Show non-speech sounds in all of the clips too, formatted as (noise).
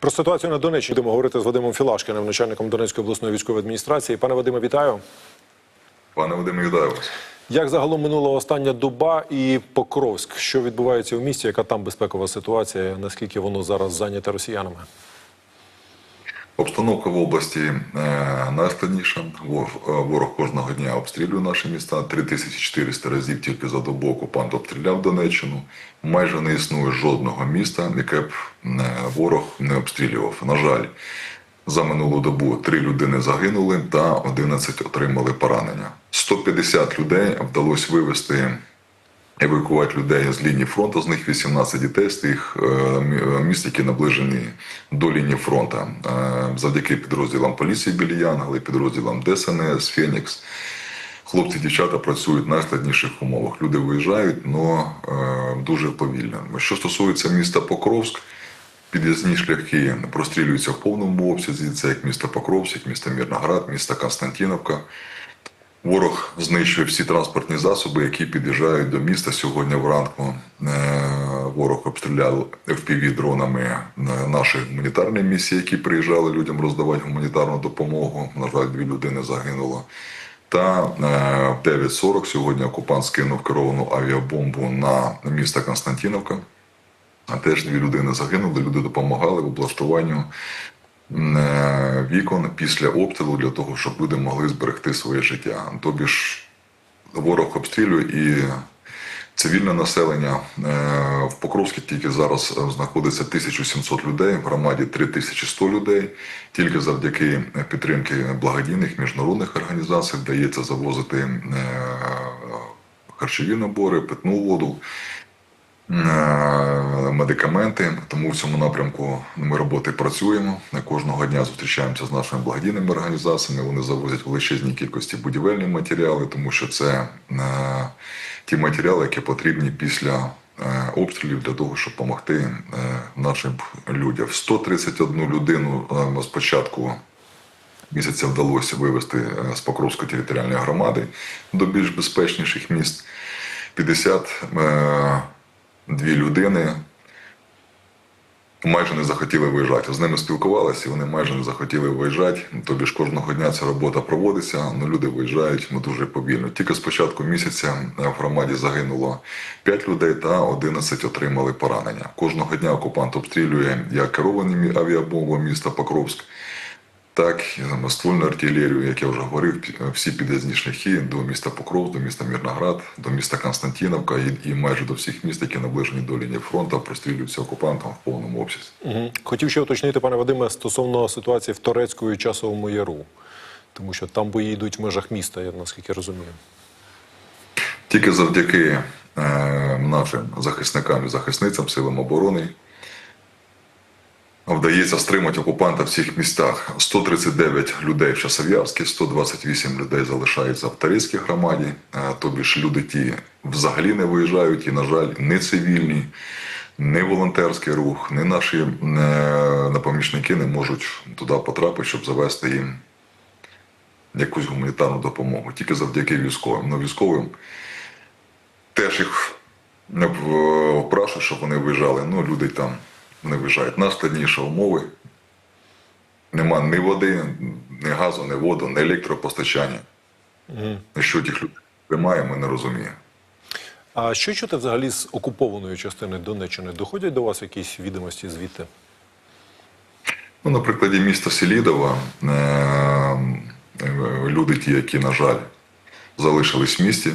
Про ситуацію на Донеччині будемо говорити з Вадимом Філашкіним, начальником Донецької обласної військової адміністрації. Пане Вадиме, вітаю. Пане Вадиме, вітаю вас. Як загалом минула остання доба і Покровськ? Що відбувається в місті? Яка там безпекова ситуація? Наскільки воно зараз зайняте росіянами? Обстановка в області е, найскладніша. Е, Ворог кожного дня обстрілює наші міста. 3400 разів тільки за добу окупант обстріляв Донеччину. Майже не існує жодного міста, яке б е, ворог не обстрілював. На жаль, за минулу добу три людини загинули та 11 отримали поранення. 150 людей вдалося вивезти евакувати людей з лінії фронту. З них 18 дітей з тих е, міст, які наближені до лінії фронту. Е, Завдяки підрозділам поліції біля Янголи, підрозділам ДСНС, Фенікс. Хлопці, дівчата працюють в найскладніших умовах. Люди виїжджають, але дуже повільно. Що стосується міста Покровськ, під'їзні шляхи прострілюються в повному обсязі. Це як місто Покровськ, як місто Мірноград, місто Константіновка. Ворог знищує всі транспортні засоби, які під'їжджають до міста. Сьогодні вранку е, ворог обстріляв fpv дронами е, наші гуманітарні місії, які приїжджали людям роздавати гуманітарну допомогу. На жаль, дві людини загинуло. Та е, в 9.40 сьогодні окупант скинув керовану авіабомбу на місто Константіновка. А теж дві людини загинули. Люди допомагали в облаштуванню вікон після обстрілу для того, щоб люди могли зберегти своє життя. Тобі ж ворог обстрілює і цивільне населення е, в Покровській тільки зараз е, знаходиться 1700 людей, в громаді 3100 людей. Тільки завдяки підтримки благодійних міжнародних організацій вдається завозити е, харчові набори, питну воду медикаменти. Тому в цьому напрямку ми роботи працюємо. Кожного дня зустрічаємося з нашими благодійними організаціями. Вони завозять величезні кількості будівельні матеріали, тому що це е, ті матеріали, які потрібні після. е, Обстрілів для того, щоб допомогти е, нашим людям. 131 людину е, спочатку місяця вдалося вивезти е, з Покровської територіальної громади до більш безпечніших міст. 52 людини майже не захотіли виїжджати. З ними спілкувалися, вони майже не захотіли виїжджати. Тобі ж кожного дня ця робота проводиться, але люди виїжджають ну, дуже повільно. Тільки з початку місяця е, в громаді загинуло 5 людей та 11 отримали поранення. Кожного дня окупант обстрілює як керовані авіабомби міста Покровськ, так і ствольну артилерію, як я вже говорив, всі під'їзні шляхи до міста Покров, до міста Мірноград, до міста Константіновка і, і майже до всіх міст, які наближені до лінії фронту, прострілюються окупантом в повному обсязі. Угу. Хотів ще уточнити, пане Вадиме, стосовно ситуації в Торецькому і часовому яру, тому що там бої йдуть в межах міста, я наскільки розумію. Тільки завдяки е, нашим захисникам і захисницям, силам оборони, вдається стримати окупанта в цих містах. 139 людей в Часов'ярській, 128 людей залишаються в Тарецькій громаді. Е, тобі ж люди ті взагалі не виїжджають і, на жаль, не цивільні, не волонтерський рух, не наші е, напомічники не можуть туди потрапити, щоб завести їм якусь гуманітарну допомогу. Тільки завдяки військовим. Ну, військовим теж їх не впрашую, щоб вони виїжджали. Ну, люди там не виїжджають. Найскладніші умови. Нема ні води, ні газу, ні воду, ні електропостачання. І Що тих людей немає, ми не розуміємо. А що чути взагалі з окупованої частини Донеччини? Доходять до вас якісь відомості звідти? Ну, на прикладі міста Селідова е, е, люди, ті, які, на жаль, залишились в місті.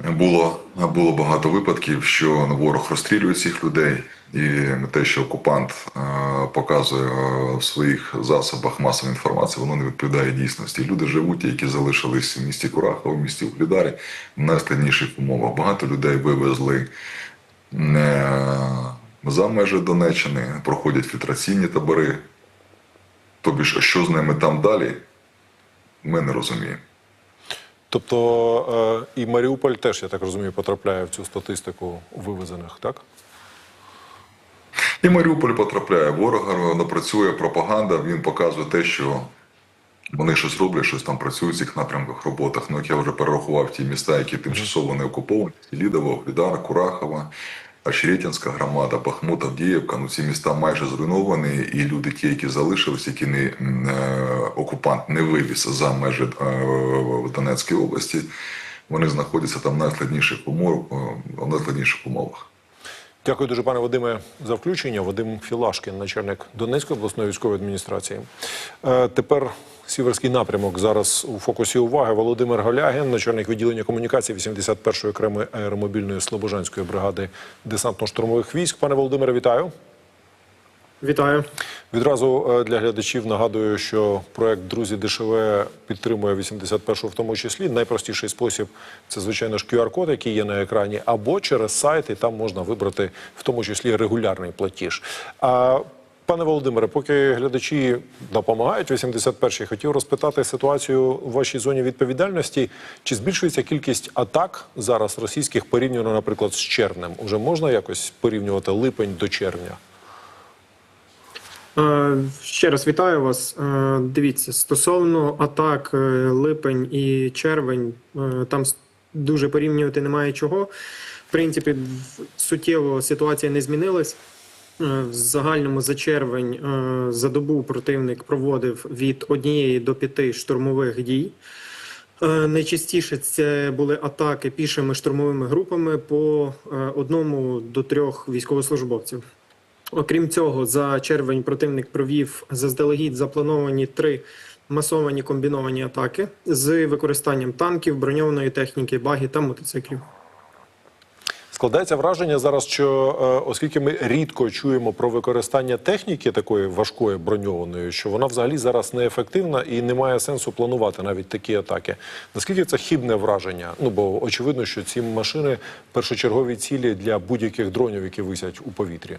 Було, було багато випадків, що ворог розстрілює цих людей, і те, що окупант е, показує е, в своїх засобах масової інформації, воно не відповідає дійсності. Люди живуть, які залишились в місті Курахово, в місті Углідарі, в найскладніших умовах. Багато людей вивезли е, за межі Донеччини, проходять фільтраційні табори. Тобі ж, що з ними там далі, ми не розуміємо. Тобто е, і Маріуполь теж, я так розумію, потрапляє в цю статистику вивезених, так? І Маріуполь потрапляє. Ворога напрацює пропаганда, він показує те, що вони щось роблять, щось там працюють в цих напрямках, роботах. Ну, як я вже перерахував ті міста, які тимчасово не окуповані: Лідово, Глідар, Курахова, Очеретинська громада, Бахмут, Авдіївка, ну ці міста майже зруйновані, і люди, ті, які залишились, які не е, окупант не вивіз за межі е, в Донецькій області, вони знаходяться там в найскладніших умов, е, умовах. Дякую дуже, пане Вадиме, за включення. Вадим Філашкін, начальник Донецької обласної військової адміністрації. Е, тепер сіверський напрямок зараз у фокусі уваги. Володимир Голягін, начальник відділення комунікації 81-ї окремої аеромобільної Слобожанської бригади десантно-штурмових військ. Пане Володимире, вітаю. Вітаю. Відразу е, для глядачів нагадую, що проект Друзі ДШВ підтримує 81-го в тому числі. Найпростіший спосіб це, звичайно ж, QR-код, який є на екрані, або через сайт, і там можна вибрати в тому числі регулярний платіж. А пане Володимире, поки глядачі допомагають 81-й, хотів розпитати ситуацію у вашій зоні відповідальності. Чи збільшується кількість атак зараз російських порівняно, наприклад, з червнем? Уже можна якось порівнювати липень до червня? Е, Ще раз вітаю вас. Е, Дивіться, стосовно атак е, липень і червень, там дуже порівнювати немає чого. В принципі, суттєво ситуація не змінилась. В загальному за червень за добу противник проводив від однієї до п'яти штурмових дій. Найчастіше це були атаки пішими штурмовими групами по одному до трьох військовослужбовців. Окрім цього, за червень противник провів заздалегідь заплановані три масовані комбіновані атаки з використанням танків, броньованої техніки, баги та мотоциклів. Складається враження зараз, що е, оскільки ми рідко чуємо про використання техніки такої важкої броньованої, що вона взагалі зараз неефективна і немає сенсу планувати навіть такі атаки. Наскільки це хібне враження? Ну бо очевидно, що ці машини першочергові цілі для будь-яких дронів, які висять у повітрі.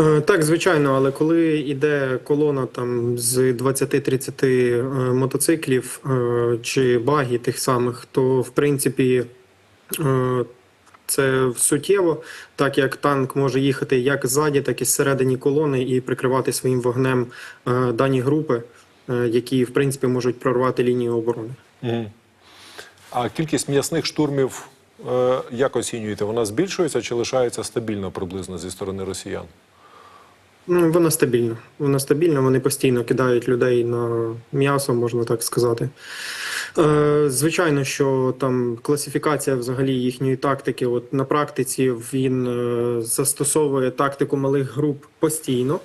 Е, Так, звичайно, але коли йде колона там з 20-30 е, мотоциклів е, чи багі тих самих, то в принципі це суттєво, так як танк може їхати як ззаді, так і зсередині колони і прикривати своїм вогнем дані групи, які в принципі можуть прорвати лінію оборони. А кількість м'ясних штурмів як оцінюєте? Вона збільшується чи лишається стабільно приблизно зі сторони росіян? Ну, Вона стабільна. Вона стабільна, вони постійно кидають людей на м'ясо, можна так сказати. Е, звичайно, що там класифікація взагалі їхньої тактики. От на практиці він е, застосовує тактику малих груп постійно.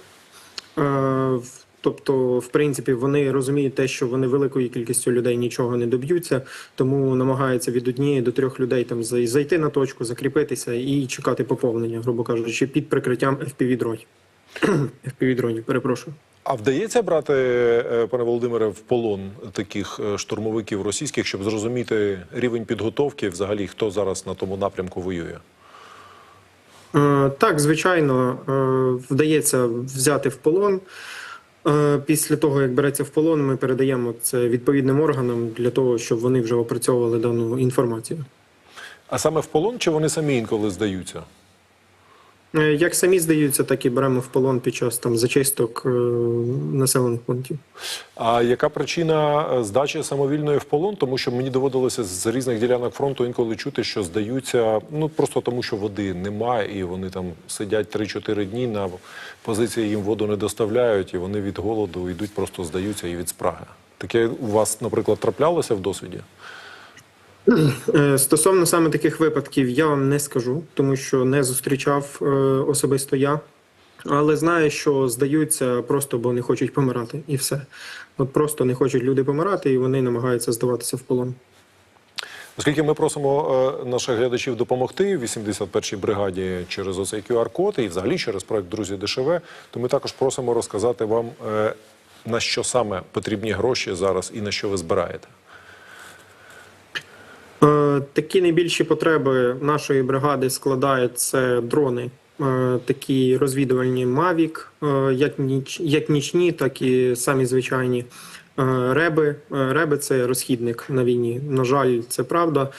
Е, Тобто, в принципі, вони розуміють те, що вони великою кількістю людей нічого не доб'ються, тому намагаються від однієї до трьох людей там зайти на точку, закріпитися і чекати поповнення, грубо кажучи, під прикриттям FPV-дронів. (clears throat) FPV-дронів, перепрошую. А вдається брати, е, пане Володимире, в полон таких е, штурмовиків російських, щоб зрозуміти рівень підготовки, взагалі хто зараз на тому напрямку воює? Е, Так, звичайно, вдається взяти в полон. Після того, як береться в полон, ми передаємо це відповідним органам для того, щоб вони вже опрацьовували дану інформацію. А саме в полон чи вони самі інколи здаються? Е, Як самі здаються, так і беремо в полон під час там зачисток е, населених пунктів. А яка причина е, здачі самовільної в полон? Тому що мені доводилося з різних ділянок фронту інколи чути, що здаються ну просто тому, що води немає, і вони там сидять 3-4 дні на позиції, їм воду не доставляють, і вони від голоду йдуть, просто здаються і від спраги. Таке у вас, наприклад, траплялося в досвіді? Е, Стосовно саме таких випадків, я вам не скажу, тому що не зустрічав е, особисто я. Але знаю, що здаються просто, бо не хочуть помирати, і все. От просто не хочуть люди помирати, і вони намагаються здаватися в полон. Оскільки ми просимо е, наших глядачів допомогти 81-й бригаді через оцей QR-код і взагалі через проект Друзі ДШВ, то ми також просимо розказати вам, на що саме потрібні гроші зараз і на що ви збираєте. Е, Такі найбільші потреби нашої бригади складають це дрони, е, такі розвідувальні Mavic, е, як, ніч, як нічні, так і самі звичайні реби. Реби це розхідник на війні. На жаль, це правда.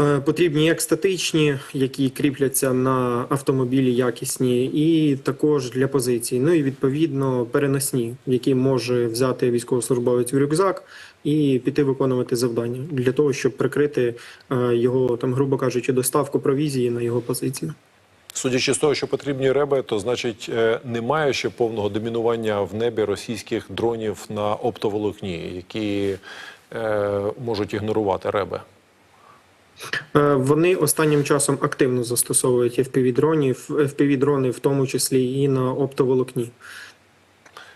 Е, Потрібні як статичні, які кріпляться на автомобілі якісні, і також для позицій. Ну і відповідно переносні, які може взяти військовослужбовець в рюкзак і піти виконувати завдання для того, щоб прикрити е, його там, грубо кажучи, доставку провізії на його позицію. Судячи з того, що потрібні реби, то значить е, немає ще повного домінування в небі російських дронів на оптоволокні, які е, можуть ігнорувати реби. Е, Вони останнім часом активно застосовують FPV-дронів, FPV-дрони в тому числі і на оптоволокні.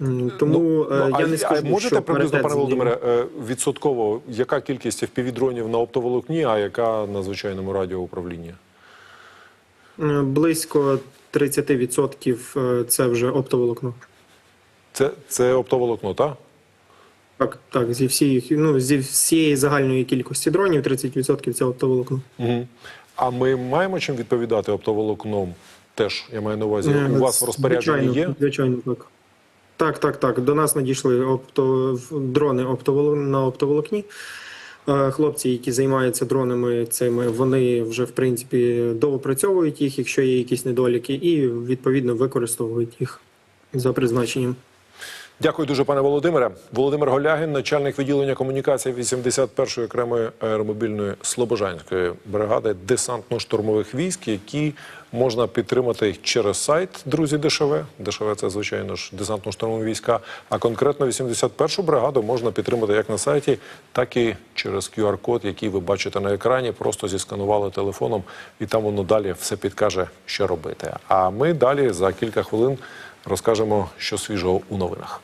М, Тому Ну, е, ну, я а, не скажу, а можете що приблизно, пане. Володимире, е, відсотково, яка кількість FPV-дронів на оптоволокні, а яка на звичайному радіоуправлінні? Е, Близько 30% е, це вже оптоволокно. Це, це оптоволокно, так? Так, так, зі всіх, ну, зі всієї загальної кількості дронів 30% це оптоволокно. Угу. А ми маємо чим відповідати оптоволокном? Теж я маю на увазі, Е, у вас в розпорядженні звичайно, є? Звичайно, так. Так, так, так. До нас надійшли опто... дрони оптовол... на оптоволокні. Е, Хлопці, які займаються дронами цими, вони вже в принципі доопрацьовують їх, якщо є якісь недоліки, і відповідно використовують їх за призначенням. Дякую дуже, пане Володимире. Володимир Голягін, начальник відділення комунікації 81-ї окремої аеромобільної Слобожанської бригади десантно-штурмових військ, які можна підтримати через сайт Друзі ДШВ. ДШВ – це звичайно ж десантно-штурмові війська. А конкретно 81-шу бригаду можна підтримати як на сайті, так і через QR-код, який ви бачите на екрані. Просто зісканували телефоном, і там воно далі все підкаже, що робити. А ми далі за кілька хвилин розкажемо, що свіжого у новинах.